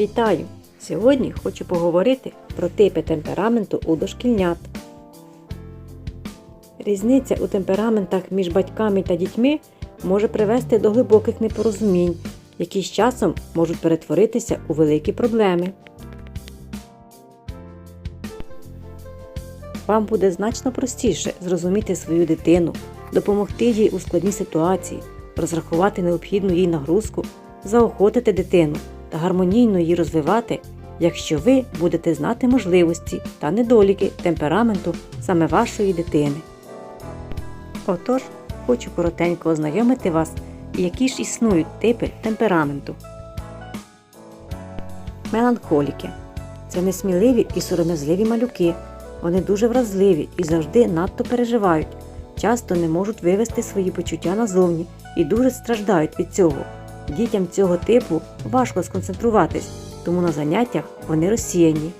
Вітаю! Сьогодні хочу поговорити про типи темпераменту у дошкільнят. Різниця у темпераментах між батьками та дітьми може привести до глибоких непорозумінь, які з часом можуть перетворитися у великі проблеми. Вам буде значно простіше зрозуміти свою дитину, допомогти їй у складній ситуації, розрахувати необхідну їй нагрузку, заохотити дитину та гармонійно її розвивати, якщо ви будете знати можливості та недоліки темпераменту саме вашої дитини. Отож, хочу коротенько ознайомити вас, які ж існують типи темпераменту. Меланхоліки це несміливі і сором'язливі малюки. Вони дуже вразливі і завжди надто переживають, часто не можуть вивести свої почуття назовні і дуже страждають від цього. Дітям цього типу важко сконцентруватись, тому на заняттях вони розсіяні.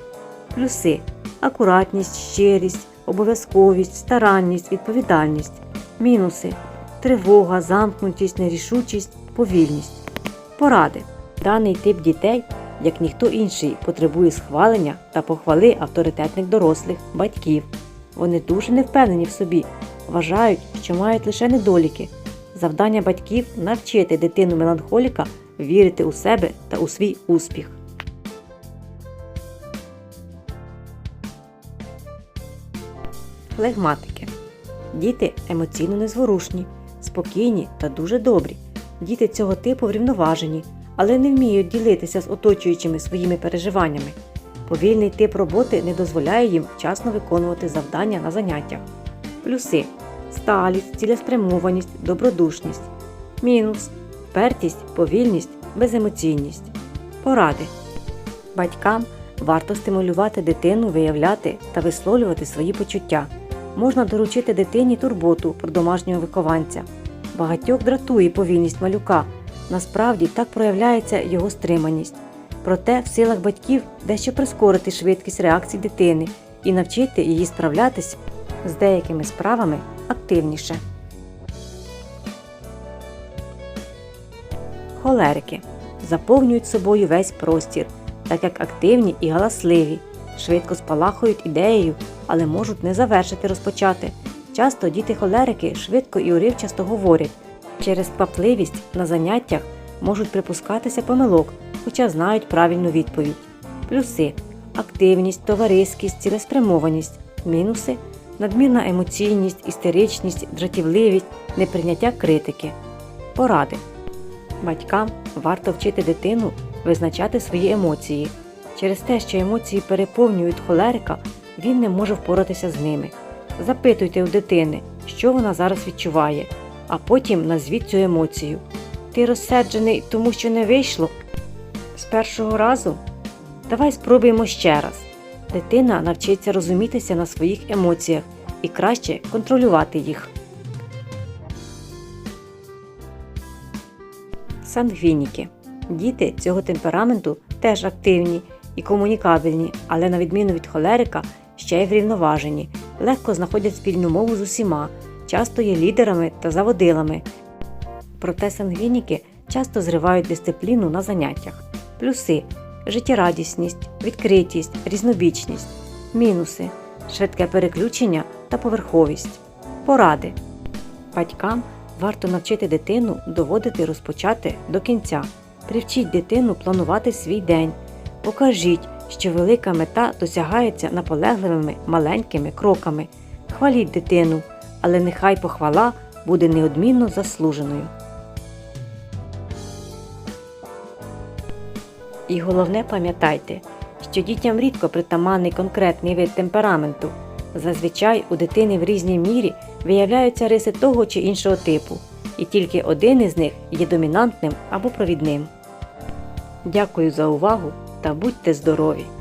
Плюси акуратність, щирість, обов'язковість, старанність, відповідальність. Мінуси тривога, замкнутість, нерішучість, повільність. Поради. Даний тип дітей, як ніхто інший, потребує схвалення та похвали авторитетних дорослих, батьків. Вони дуже невпевнені в собі, вважають, що мають лише недоліки. Завдання батьків навчити дитину меланхоліка вірити у себе та у свій успіх. Флегматики. Діти емоційно незворушні, спокійні та дуже добрі. Діти цього типу врівноважені, але не вміють ділитися з оточуючими своїми переживаннями. Повільний тип роботи не дозволяє їм вчасно виконувати завдання на заняттях. Плюси сталість, цілеспрямованість, добродушність. Мінус впертість, повільність, беземоційність. Поради. Батькам варто стимулювати дитину виявляти та висловлювати свої почуття. Можна доручити дитині турботу про домашнього вихованця. Багатьох дратує повільність малюка. Насправді так проявляється його стриманість. Проте в силах батьків дещо прискорити швидкість реакцій дитини і навчити її справлятись з деякими справами активніше. Холерики заповнюють собою весь простір, так як активні і галасливі, швидко спалахують ідеєю, але можуть не завершити розпочати. Часто діти холерики швидко і уривчасто говорять. Через квапливість на заняттях можуть припускатися помилок, хоча знають правильну відповідь. Плюси активність, товариськість, цілеспрямованість, мінуси надмірна емоційність, істеричність, дратівливість, неприйняття критики. Поради. Батькам варто вчити дитину визначати свої емоції. Через те, що емоції переповнюють холерика, він не може впоратися з ними. Запитуйте у дитини, що вона зараз відчуває, а потім назвіть цю емоцію. Ти розсерджений, тому що не вийшло? З першого разу? Давай спробуємо ще раз. Дитина навчиться розумітися на своїх емоціях і краще контролювати їх. Сангвініки. Діти цього темпераменту теж активні і комунікабельні, але на відміну від холерика ще й врівноважені, легко знаходять спільну мову з усіма, часто є лідерами та заводилами. Проте сангвініки часто зривають дисципліну на заняттях. Плюси життєрадісність, відкритість, різнобічність, мінуси, швидке переключення та поверховість. Поради. Батькам варто навчити дитину доводити розпочати до кінця. Привчіть дитину планувати свій день. Покажіть, що велика мета досягається наполегливими маленькими кроками. Хваліть дитину, але нехай похвала буде неодмінно заслуженою. І головне пам'ятайте, що дітям рідко притаманний конкретний вид темпераменту. Зазвичай у дитини в різній мірі виявляються риси того чи іншого типу, і тільки один із них є домінантним або провідним. Дякую за увагу та будьте здорові!